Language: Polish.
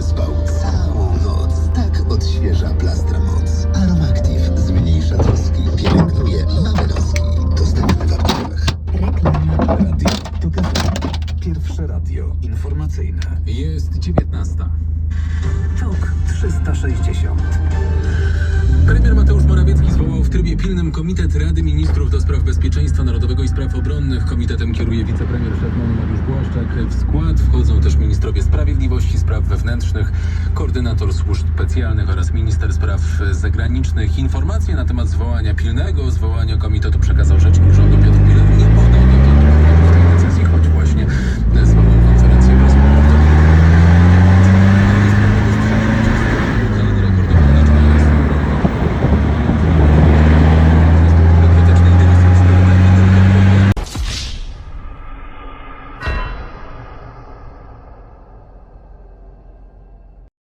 przespał całą noc. Tak odświeża plastra moc. Aromactive zmniejsza troski, pielęgnuje małe noski. Dostępny w aptekach. Radio TOK FM. Pierwsze radio informacyjne. Jest 19. TOK 360. Premier Mateusz Morawiecki zwołał w trybie pilnym Komitet Rady Ministrów do spraw bezpieczeństwa narodowego i spraw obronnych. Komitetem kieruje wicepremier Szefman Mariusz Błaszczak. W skład wchodzą też sprawiedliwości, spraw wewnętrznych, koordynator służb specjalnych oraz minister spraw zagranicznych. Informacje na temat zwołania pilnego zwołania komitetu przekazał rzecznik